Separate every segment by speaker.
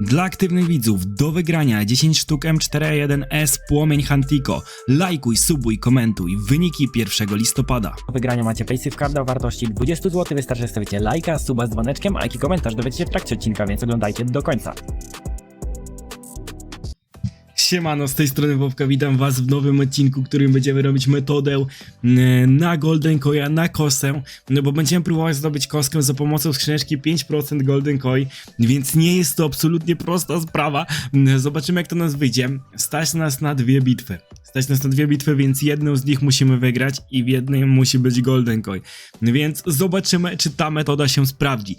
Speaker 1: Dla aktywnych widzów do wygrania 10 sztuk M4A1S Płomień Hantiko. Lajkuj, subuj, komentuj. Wyniki 1 listopada.
Speaker 2: Do wygrania macie Card o wartości 20 zł. Wystarczy stawicie lajka, suba z dzwoneczkiem, a jaki komentarz dowiecie się w trakcie odcinka, więc oglądajcie do końca.
Speaker 1: Siemano, z tej strony Wowka, witam was w nowym odcinku, w którym będziemy robić metodę mm, na Golden Coina, na kosę, no bo będziemy próbować zdobyć koskę za pomocą skrzyneczki 5% Golden Coin, więc nie jest to absolutnie prosta sprawa. Mm, Zobaczymy jak to nas wyjdzie. Stać nas na dwie bitwy. Stać nas na dwie bitwy, więc jedną z nich musimy wygrać i w jednej musi być Golden Coin. Więc zobaczymy, czy ta metoda się sprawdzi.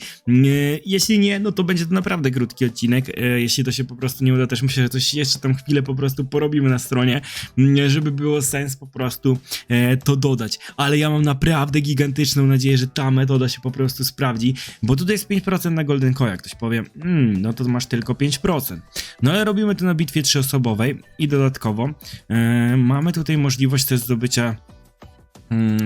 Speaker 1: Jeśli nie, no to będzie to naprawdę krótki odcinek. E, Jeśli to się po prostu nie uda, też myślę, że coś jeszcze tam chwilę po prostu porobimy na stronie, żeby było sens po prostu e, to dodać. Ale ja mam naprawdę gigantyczną nadzieję, że ta metoda się po prostu sprawdzi, bo tutaj jest 5% na Golden Coin. Ktoś powie, hmm, no to masz tylko 5%. No ale robimy to na bitwie trzyosobowej i dodatkowo e, mamy tutaj możliwość też zdobycia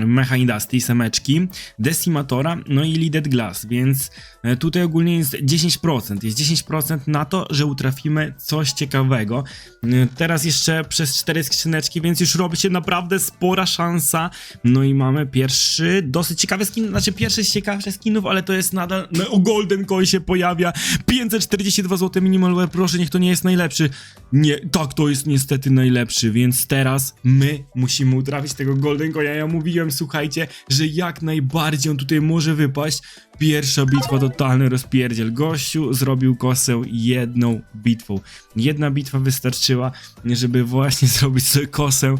Speaker 1: Mecha Industry, semeczki, Decimatora, no i Lidded Glass, więc e, tutaj ogólnie jest 10%. Jest 10% na to, że utrafimy coś ciekawego. E, Teraz jeszcze przez 4 skrzyneczki, więc już robi się naprawdę spora szansa. No i mamy pierwszy dosyć ciekawy skin, znaczy pierwszy z ciekawszych skinów, ale to jest nadal, no o Golden Coin się pojawia, 542 zł minimal, wear, proszę, niech to nie jest najlepszy. Nie, tak, to jest niestety najlepszy, więc teraz my musimy utrafić tego Golden Coina. Ja mówiłem, słuchajcie, że jak najbardziej on tutaj może wypaść. Pierwsza bitwa, totalny rozpierdziel. Gościu zrobił kosę jedną bitwą. Jedna bitwa wystarczyła, żeby właśnie zrobić sobie kosę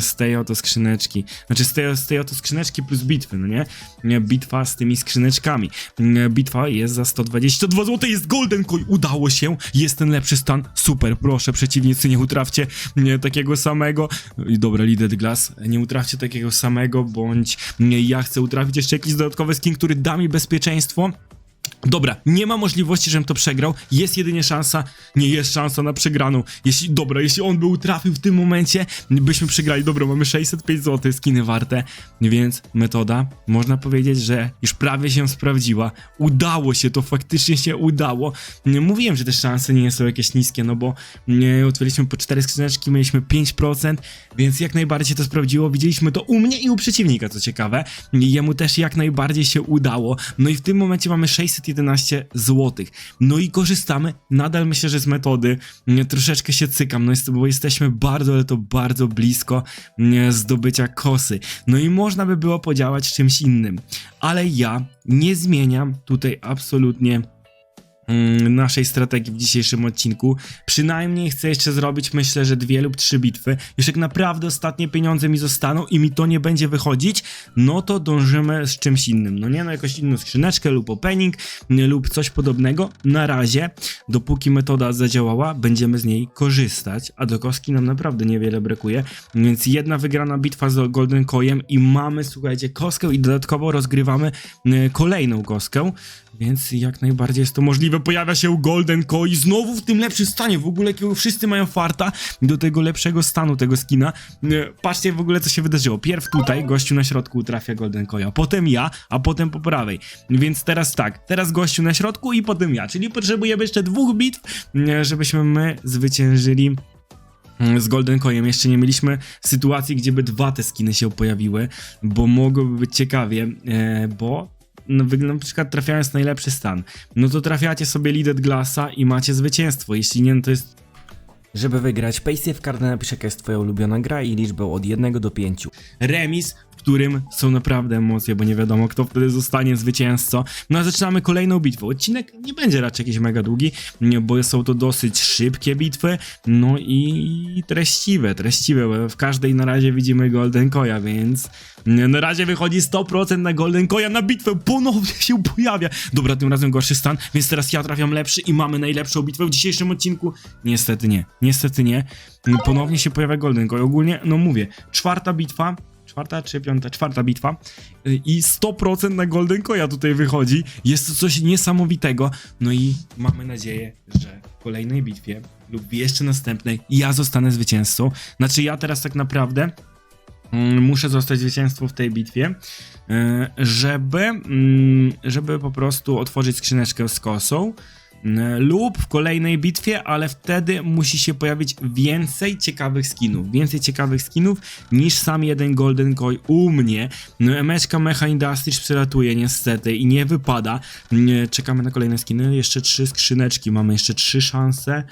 Speaker 1: z tej oto skrzyneczki. Znaczy z tej, z tej oto skrzyneczki plus bitwy, no nie? Bitwa z tymi skrzyneczkami. Bitwa jest za 122 zł, jest Golden Coin, udało się, jest ten lepszy stan, super, proszę, przeciwnicy, nie utrafcie takiego samego. Dobra, Lidded Glass, nie utrafcie takiego samego, bądź ja chcę utrafić jeszcze jakiś dodatkowy skin, który da mi bezpieczeństwo. Dobra, nie ma możliwości, żebym to przegrał. Jest jedynie szansa, nie jest szansa na przegraną. Jeśli, dobra, jeśli on by utrafił w tym momencie, byśmy przegrali. Dobra, mamy 605 zł, skiny warte, więc metoda, można powiedzieć, że już prawie się sprawdziła. Udało się, to faktycznie się udało. Mówiłem, że te szanse nie są jakieś niskie, no bo nie, otworzyliśmy po 4 skrzyneczki, mieliśmy 5%, więc jak najbardziej to sprawdziło. Widzieliśmy to u mnie i u przeciwnika, co ciekawe. Jemu też jak najbardziej się udało. No i w tym momencie mamy 611 zł. No i korzystamy, nadal myślę, że z metody. Troszeczkę się cykam, no jest, bo jesteśmy bardzo, ale to bardzo blisko zdobycia kosy. No i można by było podziałać czymś innym. Ale ja nie zmieniam tutaj absolutnie naszej strategii w dzisiejszym odcinku. Przynajmniej chcę jeszcze zrobić, myślę, że dwie lub trzy bitwy. Już jak naprawdę ostatnie pieniądze mi zostaną i mi to nie będzie wychodzić, no to dążymy z czymś innym. No nie, no jakąś inną skrzyneczkę lub opening lub coś podobnego. Na razie, dopóki metoda zadziałała, będziemy z niej korzystać, a do koski nam naprawdę niewiele brakuje. Więc jedna wygrana bitwa z Golden Coinem i mamy, słuchajcie, koskę i dodatkowo rozgrywamy e, kolejną koskę. Więc jak najbardziej jest to możliwe. Pojawia się Golden Koi znowu w tym lepszym stanie. W ogóle jakiego wszyscy mają farta do tego lepszego stanu tego skina. Nie, Patrzcie w ogóle co się wydarzyło. Pierw tutaj gościu na środku trafia Golden Koya, potem ja, a potem po prawej. Więc teraz tak, teraz gościu na środku i potem ja. Czyli potrzebujemy jeszcze dwóch bitw, nie, żebyśmy my zwyciężyli mm, z Golden Coinem jeszcze nie mieliśmy sytuacji, gdzie by dwa te skiny się pojawiły, bo mogłoby być ciekawie, e, bo no, na przykład trafiając najlepszy stan, no to trafiacie sobie Lidded Glassa i macie zwycięstwo, jeśli nie, no to jest
Speaker 2: Żeby wygrać Paysafe Card napisz jaka jest twoja ulubiona gra i liczbę od 1 do 5.
Speaker 1: remis, w którym są naprawdę emocje, bo nie wiadomo kto wtedy zostanie zwycięzcą. No a zaczynamy kolejną bitwę. Odcinek nie będzie raczej jakiś mega długi, bo są to dosyć szybkie bitwy, no i treściwe, treściwe, bo w każdej na razie widzimy Golden Koya, więc na razie wychodzi 100% na Golden Koya na bitwę, ponownie się pojawia. Dobra, tym razem gorszy stan, więc teraz ja trafiam lepszy i mamy najlepszą bitwę w dzisiejszym odcinku. Niestety nie, niestety nie. Ponownie się pojawia Golden Koy. Ogólnie, no mówię, czwarta bitwa, czwarta czy piąta, czwarta bitwa y, i 100% na Golden Koya tutaj wychodzi. Jest to coś niesamowitego. No i mamy nadzieję, że w kolejnej bitwie lub jeszcze następnej ja zostanę zwycięzcą. Znaczy ja teraz tak naprawdę mm, muszę zostać zwycięzcą w tej bitwie, y, żeby, mm, żeby po prostu otworzyć skrzyneczkę z kosą. Lub w kolejnej bitwie, ale wtedy musi się pojawić więcej ciekawych skinów. Więcej ciekawych skinów niż sam jeden Golden Koi u mnie. No, emeczka Mecha Industries przelatuje niestety i nie wypada. Czekamy na kolejne skiny. Jeszcze trzy skrzyneczki. Mamy jeszcze trzy szanse,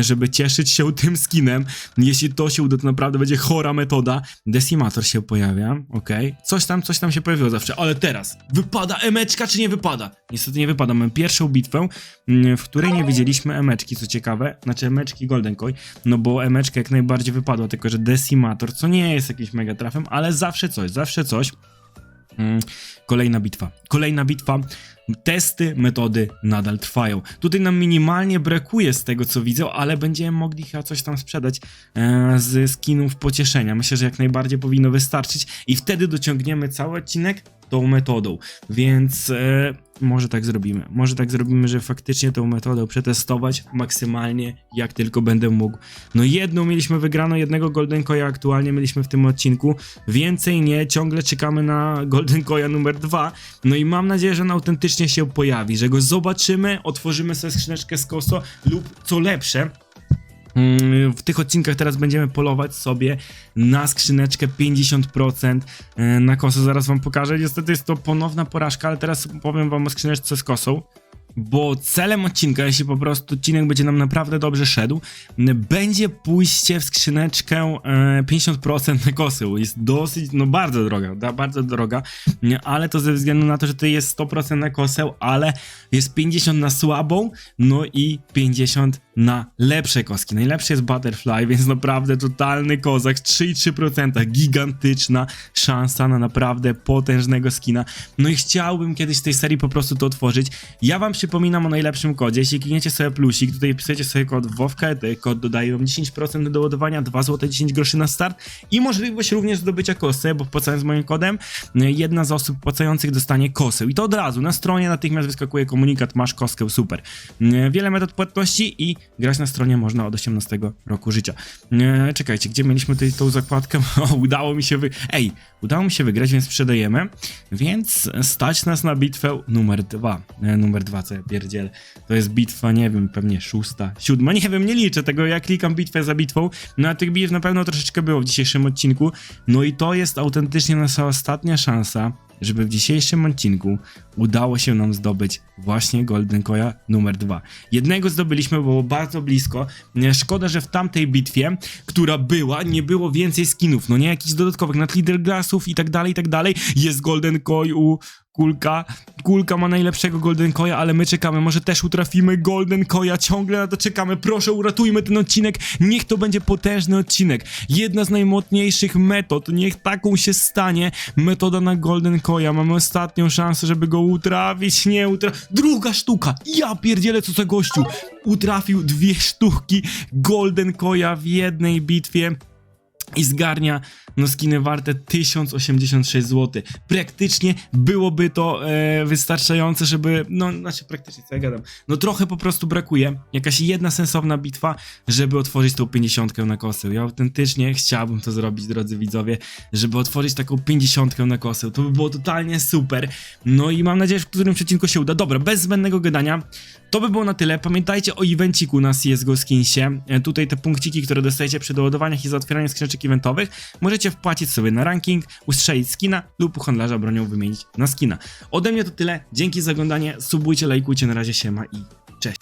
Speaker 1: żeby cieszyć się tym skinem. Jeśli to się uda, to naprawdę będzie chora metoda. Decimator się pojawia, okej. Coś tam, coś tam się pojawiło zawsze, ale teraz wypada emeczka czy nie wypada? Niestety nie wypada. Mamy pierwszą bitwę, w której nie widzieliśmy emeczki, co ciekawe. Znaczy emeczki Golden Koi, no bo emeczka jak najbardziej wypadła, tylko że Decimator, co nie jest jakimś mega trafem, ale zawsze coś, zawsze coś. Mm, Kolejna bitwa. Kolejna bitwa. Testy, metody nadal trwają. Tutaj nam minimalnie brakuje z tego co widzę, ale będziemy mogli chyba coś tam sprzedać e, z skinów pocieszenia. Myślę, że jak najbardziej powinno wystarczyć i wtedy dociągniemy cały odcinek tą metodą. Więc e, może tak zrobimy. Może tak zrobimy, że faktycznie tą metodę przetestować maksymalnie jak tylko będę mógł. No jedną mieliśmy wygraną, jednego Golden Koya aktualnie mieliśmy w tym odcinku. Więcej nie, ciągle czekamy na Golden Koya numer dwa. No i mam nadzieję, że on autentycznie się pojawi, że go zobaczymy, otworzymy sobie skrzyneczkę z koso lub co lepsze, W tych odcinkach teraz będziemy polować sobie na skrzyneczkę 50% e, na kosę. Zaraz wam pokażę. Niestety jest to ponowna porażka, ale teraz powiem wam o skrzyneczce z kosą. Bo celem odcinka, jeśli po prostu odcinek będzie nam naprawdę dobrze szedł, będzie pójście w skrzyneczkę e, 50% na kosę. Jest dosyć, no bardzo droga, da, bardzo droga, ale to ze względu na to, że to jest 100% na kosę, ale jest 50 na słabą, no i 50 na lepsze koski. Najlepszy jest Butterfly, więc naprawdę totalny kozak, 3,3%, gigantyczna szansa na naprawdę potężnego skina. No i chciałbym kiedyś z tej serii po prostu to otworzyć. Ja wam przypominam o najlepszym kodzie. Jeśli klikniecie sobie plusik, tutaj wpisujecie sobie kod WOWKA, ten kod dodaje wam 10% do doładowania, 2 zł 10 groszy na start i możliwość również zdobycia kosy, bo płacając moim kodem, jedna z osób płacających dostanie kosę. I to od razu, na stronie natychmiast wyskakuje komunikat, masz koskę, super. Wiele metod płatności i grać na stronie można od 18 roku życia. Czekajcie, gdzie mieliśmy tutaj tą zakładkę? O, udało mi się wy... Ej, udało mi się wygrać, więc sprzedajemy. Więc stać nas na bitwę numer 2. E, numer 2, sobie pierdzielę. To jest bitwa, nie wiem, pewnie szósta, siódma, nie wiem, nie liczę tego, ja klikam bitwę za bitwą, no a tych bitew na pewno troszeczkę było w dzisiejszym odcinku, no i to jest autentycznie nasza ostatnia szansa, żeby w dzisiejszym odcinku udało się nam zdobyć właśnie Golden Koya numer 2. Jednego zdobyliśmy, bo było bardzo blisko. Nie, Szkoda, że w tamtej bitwie, która była, nie było więcej skinów, no nie jakichś dodatkowych, nad Leader Glassów i tak dalej, i tak dalej. Jest Golden Koi u Kulka. Kulka ma najlepszego Golden Koya, ale my czekamy. Może też utrafimy Golden Koya. Ciągle na to czekamy. Proszę, uratujmy ten odcinek. Niech to będzie potężny odcinek. Jedna z najmocniejszych metod. Niech taką się stanie. Metoda na Golden Koya. Mamy ostatnią szansę, żeby go utrafić. Nie utra... Druga sztuka. Ja pierdzielę, co za gościu. Utrafił dwie sztuki Golden Koya w jednej bitwie i zgarnia no skiny warte 1086 zł. Praktycznie byłoby to e, wystarczające, żeby, no znaczy praktycznie co ja gadam, no trochę po prostu brakuje, jakaś jedna sensowna bitwa, żeby otworzyć tą 50 na kosę. Ja autentycznie chciałbym to zrobić, drodzy widzowie, żeby otworzyć taką 50 na kosę. To by było totalnie super. No i mam nadzieję, że w którym przecinku się uda. Dobra, bez zbędnego gadania, to by było na tyle. Pamiętajcie o evenciku na CSGO Skinsie. E, Tutaj te punkciki, które dostajecie przy doładowaniach i za otwieranie skrzyneczek eventowych, możecie wpłacić sobie na ranking, ustrzelić skina lub u handlarza bronią wymienić na skina. Ode mnie to tyle. Dzięki za oglądanie. Subujcie, lajkujcie. Na razie siema i